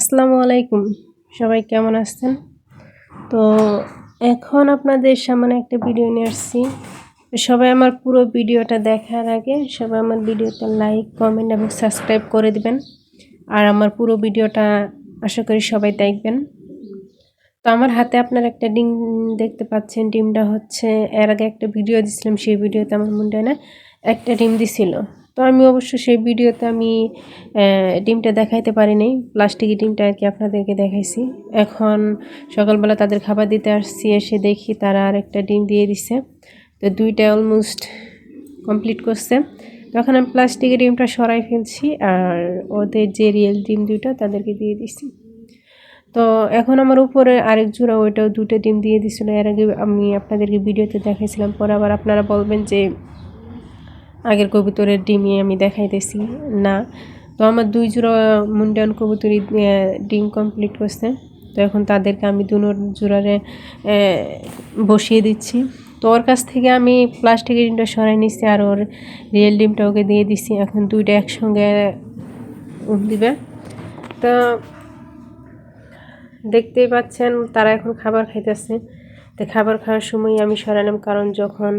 আসসালামু আলাইকুম। সবাই কেমন আছেন? তো এখন আপনাদের সামনে একটা ভিডিও নিয়ে আসছি। সবাই আমার পুরো ভিডিওটা দেখার আগে সবাই আমার ভিডিওতে লাইক কমেন্ট এবং সাবস্ক্রাইব করে দিবেন। আর আমার পুরো ভিডিওটা আশা করি সবাই দেখবেন। তো আমার হাতে আপনার একটা ডিম দেখতে পাচ্ছেন। ডিমটা হচ্ছে, এর আগে একটা ভিডিও দিছিলাম, সেই ভিডিওতে আমার মনে হয় না একটা ডিম দিছিল। তো আমি অবশ্য সেই ভিডিওতে আমি ডিমটা দেখাইতে পারিনি। প্লাস্টিকের ডিমটা আর কি আপনাদেরকে দেখাইছি। এখন সকালবেলা তাদের খাবার দিতে আসছি, এসে দেখি তারা আর একটা ডিম দিয়ে দিছে। তো দুইটা অলমোস্ট কমপ্লিট করছে। তখন আমি প্লাস্টিকের ডিমটা সরাই ফেলছি আর ওদের যে রিয়েল ডিম দুইটা তাদেরকে দিয়ে দিছি। তো এখন আমার উপরে আরেক জোড়া ওইটাও দুটো ডিম দিয়ে দিছিল। এর আগে আমি আপনাদেরকে ভিডিওতে দেখাইছিলাম, পরে আবার আপনারা বলবেন যে আগের কবুতরের ডিমই আমি দেখাইতেছি। না, তো আমার দুই জোড়া মুন্ডান কবুতরি ডিম কমপ্লিট করছে। তো এখন তাদেরকে আমি দু জোড়ারে বসিয়ে দিচ্ছি। তো ওর কাছ থেকে আমি প্লাস্টিকের ডিমটা সরাই নিচ্ছি আর ওর রিয়েল ডিমটা ওকে দিয়ে দিচ্ছি এখন দুইটা একসঙ্গে উম দিবে। তো দেখতেই পাচ্ছেন, তারা এখন খাবার খাইতেছে। তো খাবার খাওয়ার সময় আমি সরালাম কারণ যখন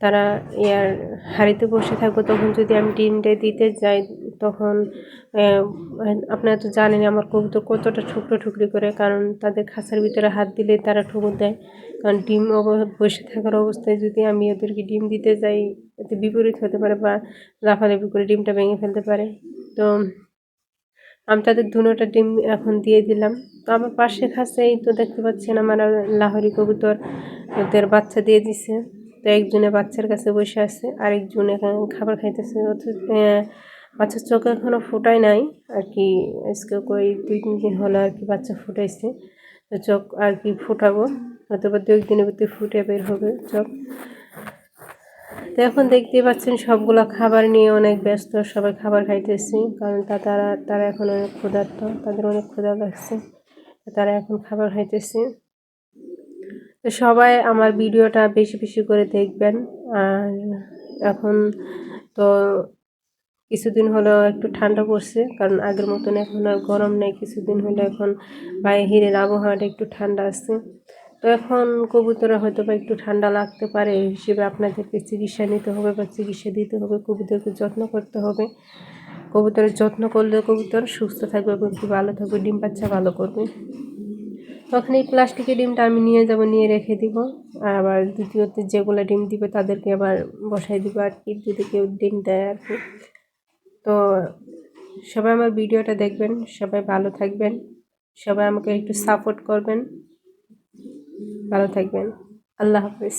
তারা ইয়ার হাড়িতে বসে থাকব, তখন যদি আমি ডিমটা দিতে যাই, তখন আপনারা তো জানেন আমার কবুতর কতটা ঠুকরো ঠুকরি করে, কারণ তাদের খাঁচার ভিতরে হাত দিলে তারা ঠুকুর দেয়। কারণ ডিম বসে থাকার অবস্থায় যদি আমি ওদেরকে ডিম দিতে যাই, এতে বিপরীত হতে পারে বা লাফালাফি করে ডিমটা ভেঙে ফেলতে পারে। তো, আমি তাদের দুনোটা ডিম এখন দিয়ে দিলাম। তো আমার পাশে খাসেই তো দেখতে পাচ্ছেন আমার লাহরি কবুতর, ওদের বাচ্চা দিয়ে দিছে। তো একজনে বাচ্চার কাছে বসে আছে, আরেকজন এখানে খাবার খাইতেছে বাচ্চার চোখ এখনও ফোটায় নাই, আর কি আজকে কই দুই তিন দিন হলো আর কি বাচ্চা ফুটাইছে, তো চোখ আর কি ফুটাবো হয়তো বা দু একদিনের ভিতরে ফুটে বের হবে চোখ। তো এখন দেখতেই পাচ্ছেন সবগুলো খাবার নিয়ে অনেক ব্যস্ত, সবাই খাবার খাইতেছে, কারণ তা, তারা তারা এখন অনেক ক্ষুধার্ত, তাদের অনেক ক্ষুধা লাগছে, তারা এখন খাবার খাইতেছে। তো সবাই আমার ভিডিওটা বেশি বেশি করে দেখবেন। আর এখন তো কিছুদিন হলো একটু ঠান্ডা পড়ছে, কারণ আগের মতন এখন আর গরম নেই। কিছুদিন হলো এখন বাইরের আবহাওয়াটা একটু ঠান্ডা আছে। তো এখন কবুতরে হয়তো বা একটু ঠান্ডা লাগতে পারে, এই হিসেবে আপনাদেরকে চিকিৎসা নিতে হবে বা চিকিৎসা দিতে হবে, কবুতরকে যত্ন করতে হবে। কবুতরের যত্ন করলে কবুতর সুস্থ থাকবে এবং কি ভালো থাকবে, ডিম বাচ্চা ভালো করবে। তখন এই প্লাস্টিকের ডিমটা আমি নিয়ে যাব, নিয়ে রেখে দিব। আবার দ্বিতীয়ত যেগুলো ডিম দিবে তাদেরকে আবার বসাই দিব আর কি, যদি কেউ ডিম দেয় আর কি। তো সবাই আমার ভিডিওটা দেখবেন, সবাই ভালো থাকবেন, সবাই আমাকে একটু সাপোর্ট করবেন। ভালো থাকবেন। আল্লাহ হাফিজ।